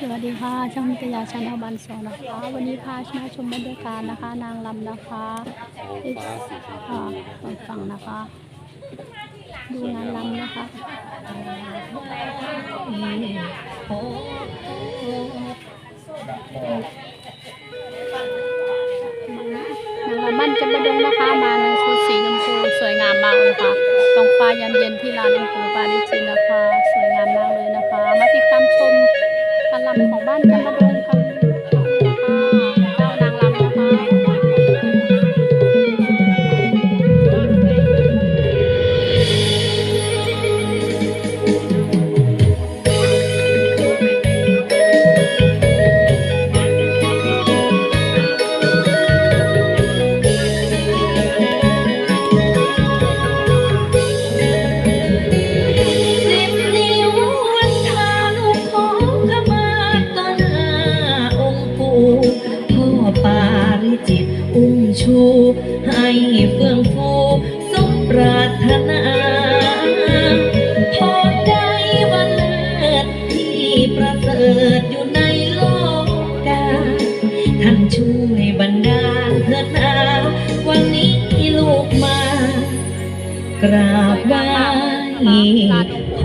สวัสดีค่ะช่องนิตยาชาแนลบันโซนะคะ วันนี้พาชมาชมบรรยากาศนะคะ นางลำนะคะที่ฝั่งฝั่งนะคะ ดูนางลำนะคะนางลำมันจะมาดงนะคะ มาในชุดสีชมพูสวยงามมากเลยค่ะตรงฟ้ายามเย็นที่ลานน้ค์ปู่ปาริจินนะคะ ลำของบ้านจำมาดง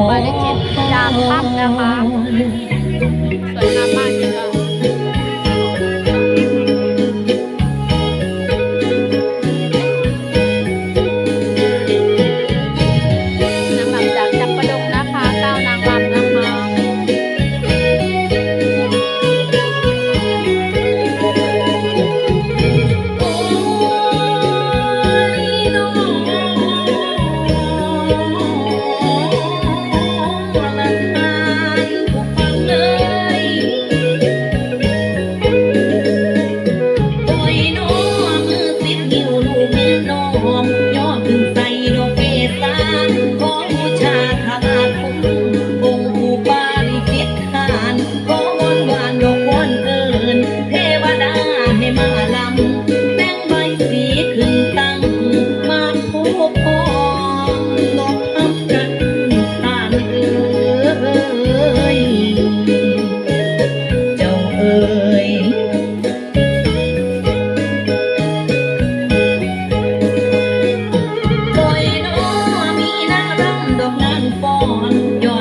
หมายเลเจ็ดยามค่ำนะคะ นย้อน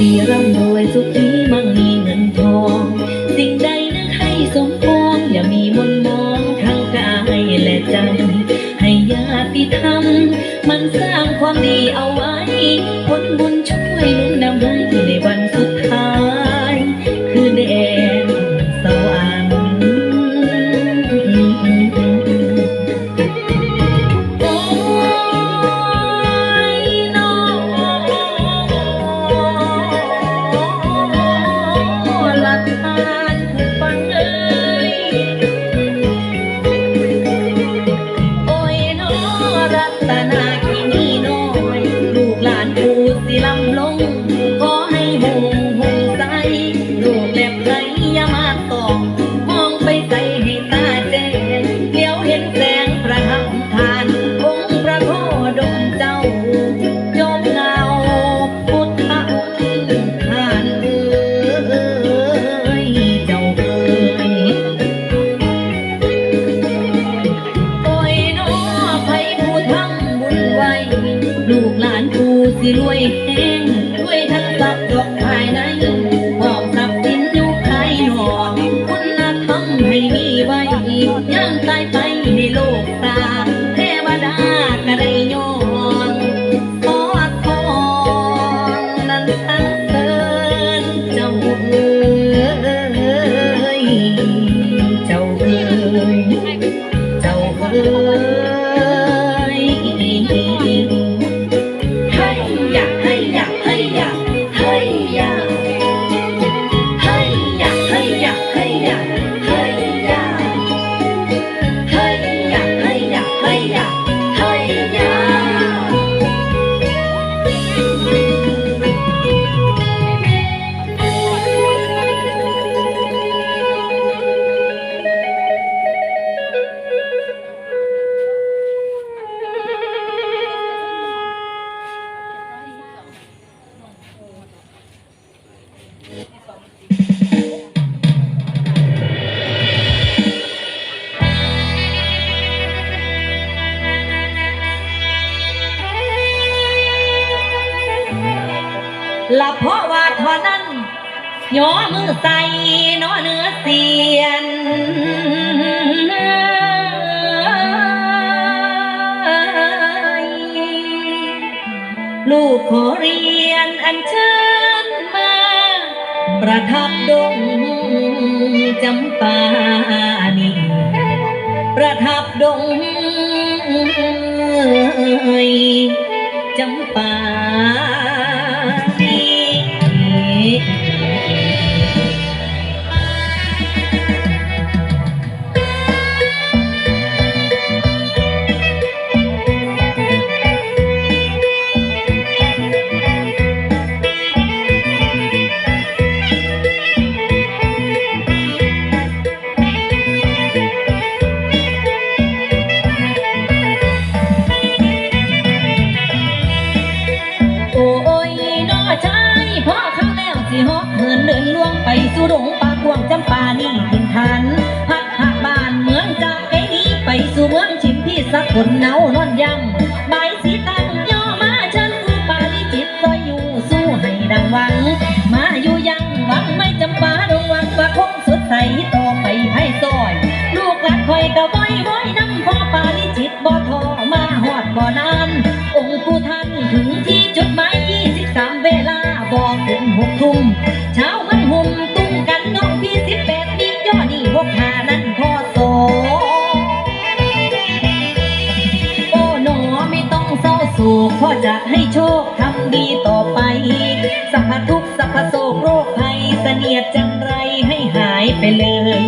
ดีร่ำรวยสุขนี้มั่งมีเงินทอง สิ่งใดนักให้สมปองอย่ามีมนมองทั้งกายและใจ ให้ญาติธรรมมันสร้างความดีเอาไว้ผลบุญช่วย Thank you. Thank you. 可呀。 ย่อมือใส่นอเนื้อเสียนลูกขอเรียนอันเชิญมา ประทับดงจำปานีประทับดงจำปา คนเนานอนยังใบสีตังย่อมาฉันคือปาลิจิตซอยอยู่สู้ให้ดังหวัง มาอยู่ยังหวังไม่จำปาดงหวังว่าคงสดใสต่อไปให้ซอย ลูกหลานคอยกะบอยบอยน้ำพ่อปาลิจิตบ่ทอมาหอดบ่นานองค์ผู้ท่านถึงที่จุดหมาย23เวลาบอกถึงหกทุ่ม ต้องเศร้าโศกพ่อจะให้โชคทำดีต่อไป สัพพทุกสัพพโศกโรคภัยเสนียดจังไรให้หายไปเลย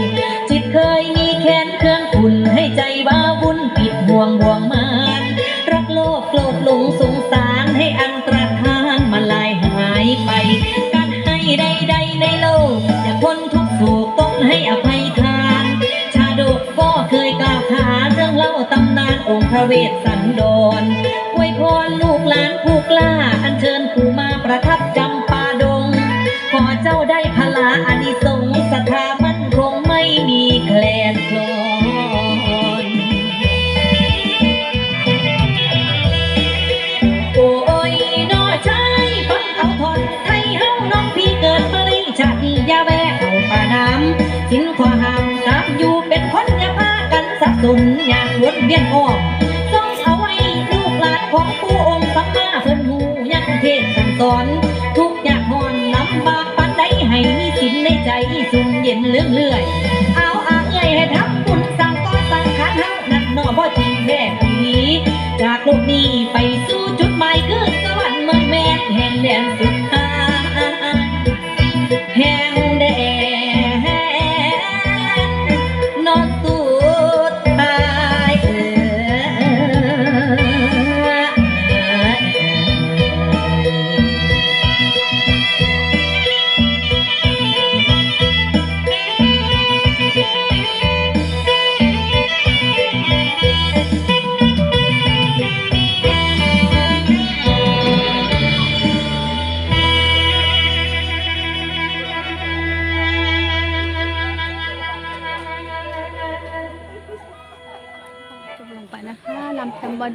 จิตเคยมีแค้นเครื่องขุ่นให้ใจว่าวุ่นปิดห่วงห่วงมานรักโลภโกรธหลงสงสารให้อันตรธานมาลายหายไป การให้ใดๆในโลกอย่าพ้นทุกข์โศกต้องให้อภัยทาน ชาดกก็เคยกล่าวขานเรื่องเล่าตำนานองค์พระเวส จำปาดง ขอเจ้าได้พลาอานิสงส์ศรัทธามันคงไม่มีแคลนคลอนโอ้ยน้อชายฟังเอาทอนไทยเฮาน้องพี่เกิดมาในชาติยาแวะเอาป่าน้ำสินขอห้ามตามอยู่เป็นคนอย่าพากันสับสนอยากวนเวียนออกส่งเอาไว้ลูกหลานของผู้องค์สัมมา เย็นเลื่องเลื่อย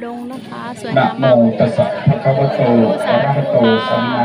ดงนะคะ สวยนะงามมมากเลยตัสสะภะคะวะโตอะระหะโตสัมมา